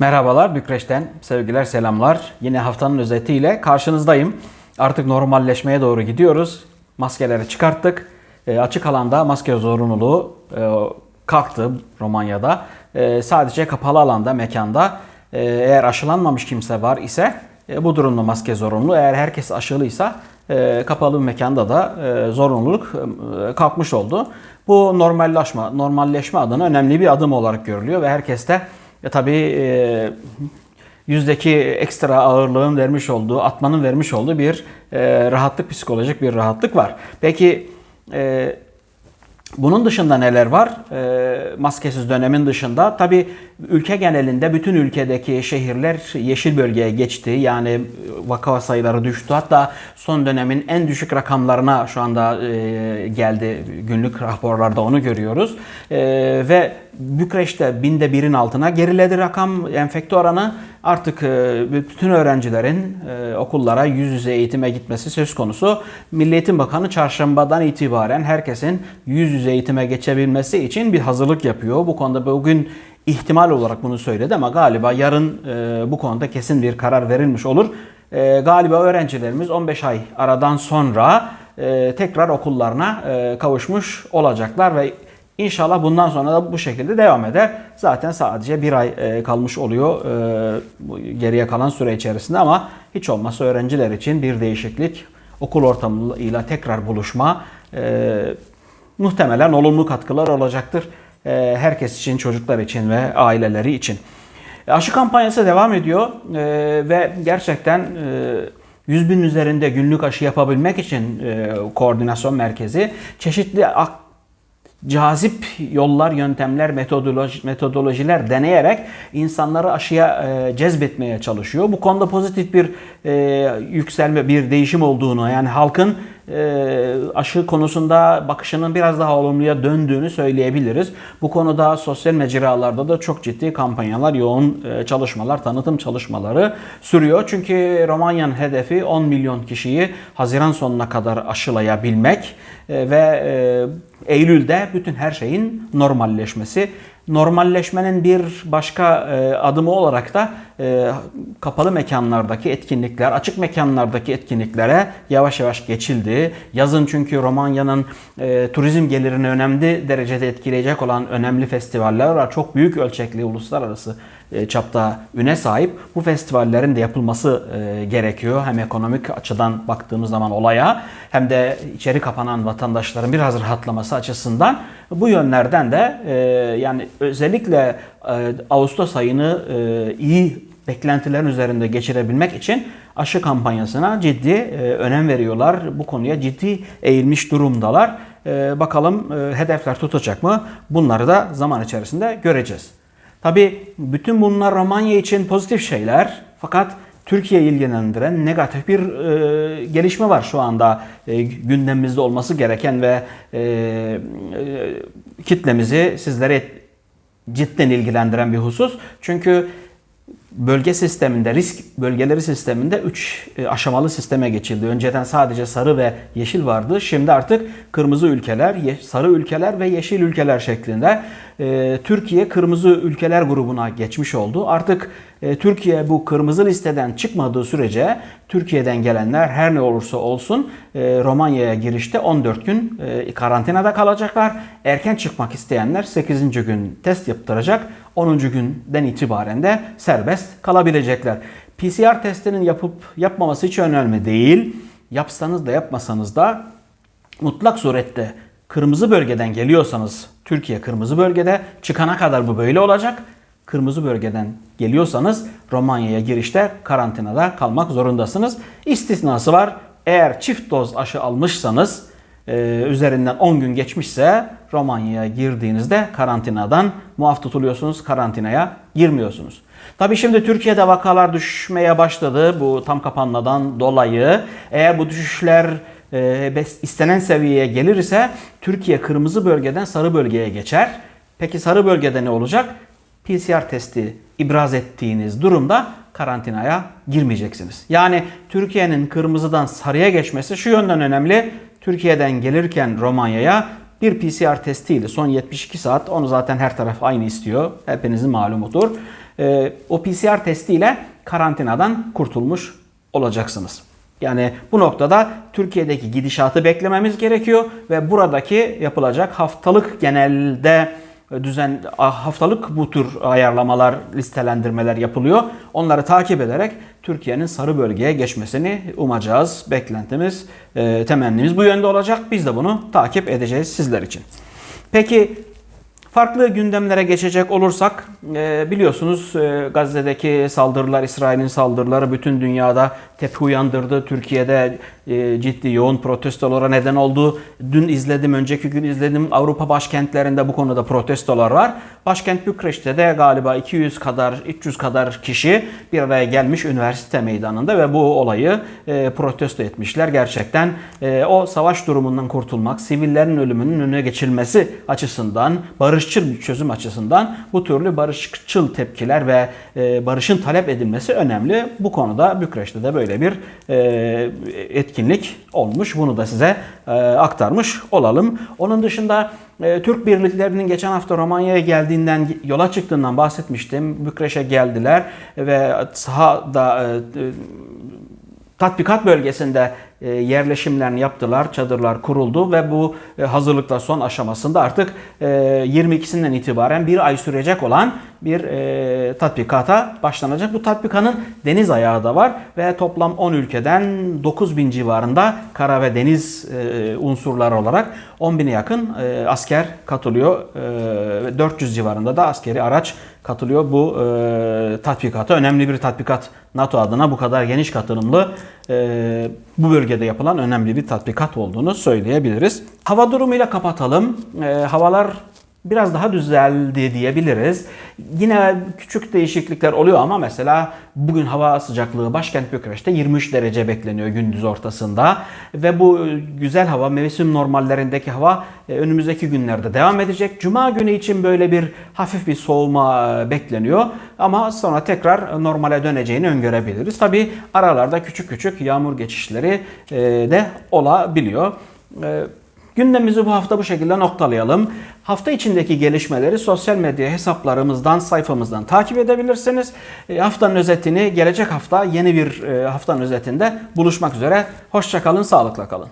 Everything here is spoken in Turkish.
Merhabalar Bükreş'ten sevgiler selamlar. Yine haftanın özetiyle karşınızdayım. Artık normalleşmeye doğru gidiyoruz. Maskeleri çıkarttık. E, açık alanda maske zorunluluğu e, kalktı Romanya'da. E, sadece kapalı alanda, mekanda e, eğer aşılanmamış kimse var ise e, bu durumda maske zorunlu. Eğer herkes aşılıysa e, kapalı bir mekanda da e, zorunluluk e, kalkmış oldu. Bu normalleşme, normalleşme adına önemli bir adım olarak görülüyor ve herkes de e, tabii e, yüzdeki ekstra ağırlığın vermiş olduğu, atmanın vermiş olduğu bir e, rahatlık, psikolojik bir rahatlık var. Peki e, bunun dışında neler var? E, maskesiz dönemin dışında tabii ülke genelinde bütün ülkedeki şehirler yeşil bölgeye geçti. Yani vaka sayıları düştü. Hatta son dönemin en düşük rakamlarına şu anda geldi. Günlük raporlarda onu görüyoruz. Ve Bükreş'te binde birin altına geriledi rakam enfekte oranı. Artık e, bütün öğrencilerin e, okullara yüz yüze eğitime gitmesi söz konusu. Milli Eğitim Bakanı çarşambadan itibaren herkesin yüz yüze eğitime geçebilmesi için bir hazırlık yapıyor. Bu konuda bugün ihtimal olarak bunu söyledi ama galiba yarın e, bu konuda kesin bir karar verilmiş olur. Galiba öğrencilerimiz 15 ay aradan sonra tekrar okullarına kavuşmuş olacaklar ve İnşallah bundan sonra da bu şekilde devam eder. Zaten sadece bir ay e, kalmış oluyor e, geriye kalan süre içerisinde ama hiç olmazsa öğrenciler için bir değişiklik, okul ortamıyla tekrar buluşma e, muhtemelen olumlu katkılar olacaktır. Herkes için, çocuklar için ve aileleri için. Aşı kampanyası devam ediyor ve gerçekten e, 100 bin üzerinde günlük aşı yapabilmek için koordinasyon merkezi çeşitli cazip yollar, yöntemler, metodoloji, metodolojiler deneyerek insanları aşıya e, cezbetmeye çalışıyor. Bu konuda pozitif bir e, yükselme, bir değişim olduğunu yani halkın e, aşı konusunda bakışının biraz daha olumluya döndüğünü söyleyebiliriz. Bu konuda sosyal mecralarda da çok ciddi kampanyalar, yoğun e, çalışmalar, tanıtım çalışmaları sürüyor. Çünkü Romanya'nın hedefi 10 milyon kişiyi Haziran sonuna kadar aşılayabilmek e, ve e, Eylül'de bütün her şeyin normalleşmesi. Normalleşmenin bir başka e, adımı olarak da e, kapalı mekanlardaki etkinlikler, açık mekanlardaki etkinliklere yavaş yavaş geçildi. Yazın çünkü Romanya'nın e, turizm gelirini önemli derecede etkileyecek olan önemli festivaller var. Çok büyük ölçekli uluslararası e, çapta üne sahip. Bu festivallerin de yapılması e, gerekiyor. Hem ekonomik açıdan baktığımız zaman olaya hem de içeri kapanan vatandaşların biraz rahatlaması açısından bu yönlerden de e, yani özellikle e, Ağustos ayını e, iyi beklentilerin üzerinde geçirebilmek için aşı kampanyasına ciddi e, önem veriyorlar. Bu konuya ciddi eğilmiş durumdalar. E, bakalım e, hedefler tutacak mı? Bunları da zaman içerisinde göreceğiz. Tabi bütün bunlar Romanya için pozitif şeyler fakat Türkiye'yi ilgilendiren negatif bir e, gelişme var şu anda e, gündemimizde olması gereken ve e, e, kitlemizi sizlere cidden ilgilendiren bir husus. Çünkü bölge sisteminde, risk bölgeleri sisteminde 3 aşamalı sisteme geçildi. Önceden sadece sarı ve yeşil vardı. Şimdi artık kırmızı ülkeler, sarı ülkeler ve yeşil ülkeler şeklinde e, Türkiye kırmızı ülkeler grubuna geçmiş oldu. Artık e, Türkiye bu kırmızı listeden çıkmadığı sürece Türkiye'den gelenler her ne olursa olsun e, Romanya'ya girişte 14 gün e, karantinada kalacaklar. Erken çıkmak isteyenler 8. gün test yaptıracak. 10. günden itibaren de serbest kalabilecekler. PCR testinin yapıp yapmaması hiç önemli değil. Yapsanız da yapmasanız da mutlak surette kırmızı bölgeden geliyorsanız Türkiye kırmızı bölgede çıkana kadar bu böyle olacak. Kırmızı bölgeden geliyorsanız Romanya'ya girişte karantinada kalmak zorundasınız. İstisnası var. Eğer çift doz aşı almışsanız e, üzerinden 10 gün geçmişse Romanya'ya girdiğinizde karantinadan muaf tutuluyorsunuz. Karantinaya girmiyorsunuz. Tabi şimdi Türkiye'de vakalar düşmeye başladı bu tam kapanmadan dolayı. Eğer bu düşüşler e, istenen seviyeye gelirse Türkiye kırmızı bölgeden sarı bölgeye geçer. Peki sarı bölgede ne olacak? PCR testi ibraz ettiğiniz durumda karantinaya girmeyeceksiniz. Yani Türkiye'nin kırmızıdan sarıya geçmesi şu yönden önemli. Türkiye'den gelirken Romanya'ya bir PCR testiyle son 72 saat onu zaten her taraf aynı istiyor. Hepinizin malumudur. Ee, o PCR testiyle karantinadan kurtulmuş olacaksınız. Yani bu noktada Türkiye'deki gidişatı beklememiz gerekiyor ve buradaki yapılacak haftalık genelde düzen haftalık bu tür ayarlamalar, listelendirmeler yapılıyor. Onları takip ederek Türkiye'nin sarı bölgeye geçmesini umacağız. Beklentimiz, e, temennimiz bu yönde olacak. Biz de bunu takip edeceğiz sizler için. Peki Farklı gündemlere geçecek olursak e, biliyorsunuz e, Gazze'deki saldırılar, İsrail'in saldırıları bütün dünyada tepki uyandırdı. Türkiye'de e, ciddi yoğun protestolara neden oldu. Dün izledim, önceki gün izledim. Avrupa başkentlerinde bu konuda protestolar var. Başkent Bükreş'te de galiba 200 kadar, 300 kadar kişi bir araya gelmiş üniversite meydanında ve bu olayı protesto etmişler. Gerçekten o savaş durumundan kurtulmak, sivillerin ölümünün önüne geçilmesi açısından barış barışçıl bir çözüm açısından bu türlü barışçıl tepkiler ve e, barışın talep edilmesi önemli. Bu konuda Bükreş'te de böyle bir e, etkinlik olmuş. Bunu da size e, aktarmış olalım. Onun dışında Türk birliklerinin geçen hafta Romanya'ya geldiğinden, yola çıktığından bahsetmiştim. Bükreş'e geldiler ve sahada tatbikat bölgesinde yerleşimlerini yaptılar, çadırlar kuruldu ve bu e, hazırlıklar son aşamasında artık 22'sinden e, itibaren bir ay sürecek olan bir tatbikata başlanacak. Bu tatbikanın deniz ayağı da var ve toplam 10 ülkeden 9 bin civarında kara ve deniz unsurları olarak 10 bine yakın asker katılıyor. 400 civarında da askeri araç katılıyor bu tatbikata. Önemli bir tatbikat NATO adına bu kadar geniş katılımlı bu bölge bölgede yapılan önemli bir tatbikat olduğunu söyleyebiliriz. Hava durumuyla kapatalım. E, havalar biraz daha düzeldi diyebiliriz. Yine küçük değişiklikler oluyor ama mesela bugün hava sıcaklığı başkent Bükreş'te 23 derece bekleniyor gündüz ortasında. Ve bu güzel hava, mevsim normallerindeki hava e, önümüzdeki günlerde devam edecek. Cuma günü için böyle bir hafif bir soğuma e, bekleniyor. Ama sonra tekrar normale döneceğini öngörebiliriz. Tabi aralarda küçük küçük yağmur geçişleri e, de olabiliyor. Gündemimizi bu hafta bu şekilde noktalayalım. Hafta içindeki gelişmeleri sosyal medya hesaplarımızdan, sayfamızdan takip edebilirsiniz. E, haftanın özetini gelecek hafta yeni bir e, haftanın özetinde buluşmak üzere. Hoşçakalın, sağlıkla kalın.